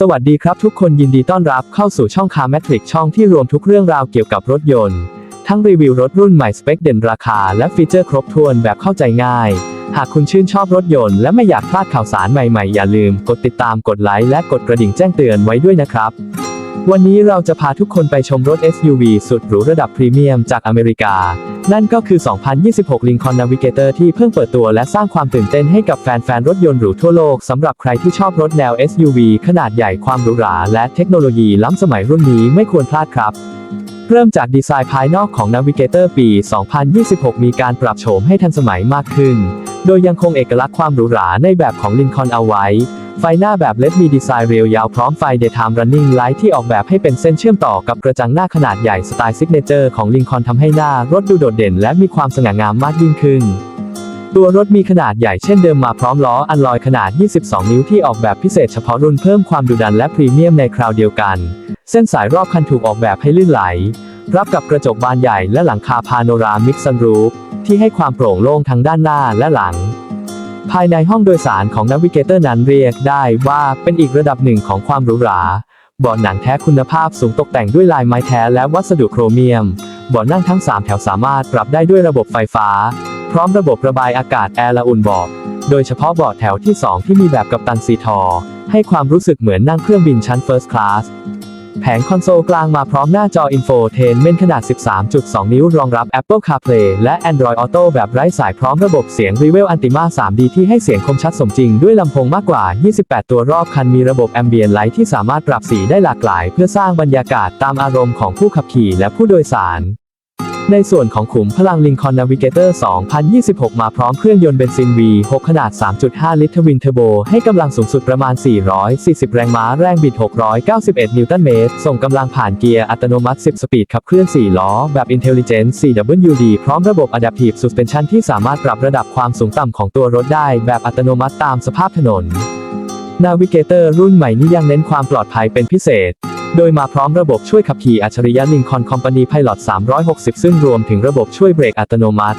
สวัสดีครับทุกคนยินดีต้อนรับเข้าสู่ช่องคาร์แมทริกช่องที่รวมทุกเรื่องราวเกี่ยวกับรถยนต์ ทั้งรีวิวรถรุ่นใหม่สเปคเด่นราคาและฟีเจอร์ครบถ้วนแบบเข้าใจง่าย หากคุณชื่นชอบรถยนต์และไม่อยากพลาดข่าวสารใหม่ๆ อย่าลืม กดติดตามกดไลค์และกดกระดิ่งแจ้งเตือนไว้ด้วยนะครับ วันนี้เราจะพาทุกคนไปชมรถ SUV สุดหรูระดับพรีเมียมจากอเมริกา นั่นก็คือ 2026 Lincoln Navigator ที่เพิ่งเปิดตัวและสร้างความตื่นเต้นให้กับแฟนๆ รถยนต์หรูทั่วโลก สำหรับใครที่ชอบรถแนว SUV ขนาดใหญ่ความหรูหราและเทคโนโลยีล้ำสมัยรุ่นนี้ไม่ควรพลาดครับเริ่มจากดีไซน์ภายนอกของ Navigator ปี 2026 มีการปรับโฉมให้ทันสมัยมากขึ้น โดยยังคงเอกลักษณ์ความหรูหราในแบบของ Lincoln เอาไว้ ไฟหน้าแบบเลดมีดีไซน์เรียวยาวพร้อมไฟ Daytime Running Light ที่ออกแบบให้เป็นเส้นเชื่อมต่อกับกระจังหน้าขนาดใหญ่สไตล์ซิกเนเจอร์ของ Lincoln ทำให้หน้ารถดูโดดเด่นและมีความสง่างามมากยิ่งขึ้น ตัวรถมีขนาดใหญ่เช่นเดิมมาพร้อมล้ออันลอยขนาด 22 นิ้วที่ออกแบบพิเศษเฉพาะรุ่นเพิ่มความดุดันและพรีเมียมในคราวเดียวกัน เส้นสายรอบคันถูกออกแบบให้ลื่นไหล รับกับกระจกบานใหญ่และหลังคาพาโนรามิกซันรูฟที่ให้ความโปร่งโล่งทั้งด้านหน้าและหลัง ภายในห้องโดยสารของ Navigator นั้นเรียกได้ว่าเป็นอีกระดับหนึ่งของความหรูหราเบาะหนังแท้คุณภาพสูงตกแต่งด้วยลายไม้แท้และวัสดุโครเมียมเบาะนั่งทั้ง 3 แถวสามารถปรับได้ด้วยระบบไฟฟ้า พร้อมระบบระบายอากาศแอร์ละอุ่นเบาะโดยเฉพาะเบาะแถวที่ 2 ที่มีแบบกัปตันซีทอ ให้ความรู้สึกเหมือนนั่งเครื่องบินชั้น First Class แผงคอนโซลกลางมาพร้อมหน้าจอ Infotainment ขนาด 13.2 นิ้ว รองรับ Apple CarPlay และ Android Auto แบบไร้สายพร้อมระบบเสียง Revel Antima 3D ที่ให้เสียงคมชัดสมจริงด้วยลำโพงมากกว่า 28 ตัวรอบคันมีระบบ Ambient Light ที่สามารถปรับสีได้หลากหลาย เพื่อสร้างบรรยากาศตามอารมณ์ของผู้ขับขี่และผู้โดยสาร ในส่วนของขุมพลัง Lincoln Navigator 2026 มาพร้อมเครื่องยนต์เบนซิน V6 ขนาด 3.5 ลิตรทวินเทอร์โบ ให้กำลังสูงสุดประมาณ 440 แรงม้า แรงบิด 691 นิวตันเมตร ส่งกำลังผ่านเกียร์อัตโนมัติ 10 สปีดขับเคลื่อน 4 ล้อ แบบ Intelligent CWD พร้อมระบบ Adaptive Suspension ที่สามารถปรับระดับความสูงต่ำของตัวรถได้แบบอัตโนมัติตามสภาพถนน Navigator รุ่นใหม่นี้ยังเน้นความปลอดภัยเป็นพิเศษ โดยมาพร้อมระบบช่วยขับขี่อัจฉริยะ Lincoln Company Pilot 360 ซึ่งรวมถึงระบบช่วยเบรกอัตโนมัติ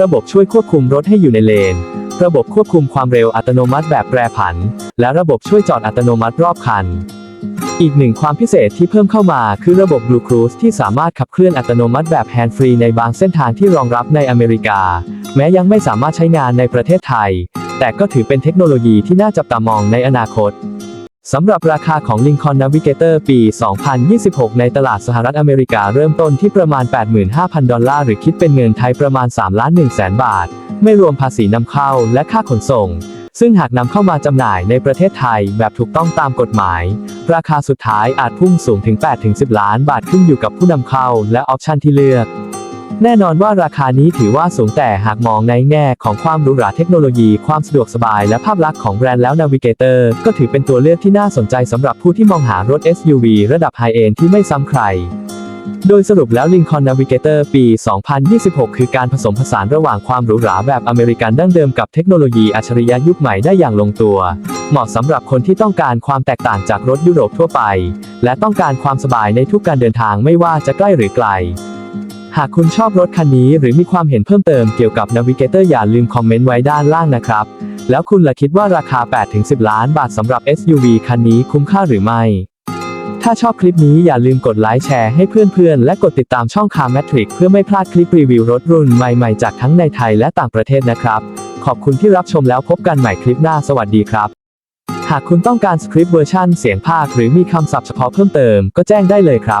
ระบบช่วยควบคุมรถให้อยู่ในเลน ระบบควบคุมความเร็วอัตโนมัติแบบแปรผัน และระบบช่วยจอดอัตโนมัติรอบคัน อีกหนึ่งความพิเศษที่เพิ่มเข้ามาคือระบบ Blue Cruise ที่สามารถขับเคลื่อนอัตโนมัติแบบแฮนด์ฟรีในบางเส้นทางที่รองรับในอเมริกา แม้ยังไม่สามารถใช้งานในประเทศไทย แต่ก็ถือเป็นเทคโนโลยีที่น่าจับตามองในอนาคต สำหรับราคาของ Lincoln Navigator ปี 2026 ในตลาดสหรัฐอเมริกาเริ่มต้นที่ประมาณ 85,000 ดอลลาร์ หรือคิดเป็นเงินไทยประมาณ 3 ล้าน1แสนบาท ไม่รวมภาษีนำเข้าและค่าขนส่ง ซึ่งหากนำเข้ามาจำหน่ายในประเทศไทยแบบถูกต้องตามกฎหมาย ราคาสุดท้ายอาจพุ่งสูงถึง 8-10 ล้านบาทขึ้นอยู่กับผู้นำเข้าและออปชันที่เลือก แน่นอนว่าราคานี้ถือว่าสูงแต่หากมองในแง่ของความหรูหราเทคโนโลยี ความสะดวกสบายและภาพลักษณ์ของแบรนด์แล้ว Navigator ก็ถือเป็นตัวเลือกที่น่าสนใจสำหรับผู้ที่มองหารถ SUV ระดับไฮเอนที่ไม่ซ้ำใครโดยสรุปแล้ว Lincoln Navigator ปี 2026 คือการผสมผสานระหว่างความหรูหราแบบอเมริกันดั้งเดิมกับเทคโนโลยีอัจฉริยะยุคใหม่ได้อย่างลงตัว เหมาะสำหรับคนที่ต้องการความแตกต่างจากรถยุโรปทั่วไป และต้องการความสบายในทุกการเดินทางไม่ว่าจะใกล้หรือไกล หากคุณชอบรถคันนี้หรือมีความเห็นเพิ่มเติมเกี่ยวกับ Navigator อย่าลืมคอมเมนต์ไว้ด้านล่างนะครับ แล้วคุณล่ะคิดว่าราคา 8-10 ล้านบาทสำหรับ SUV คันนี้คุ้มค่าหรือไม่ ถ้าชอบคลิปนี้อย่าลืมกดไลค์แชร์ให้เพื่อนๆ และกดติดตามช่อง Car Matrix เพื่อไม่พลาดคลิปรีวิวรถรุ่นใหม่ๆจากทั้งในไทยและต่างประเทศนะครับ ขอบคุณที่รับชมแล้วพบกันใหม่คลิปหน้าสวัสดีครับหากคุณต้องการสคริปต์เวอร์ชันเสียงภาคหรือมีคำศัพท์เฉพาะเพิ่มเติมก็แจ้งได้เลยครับ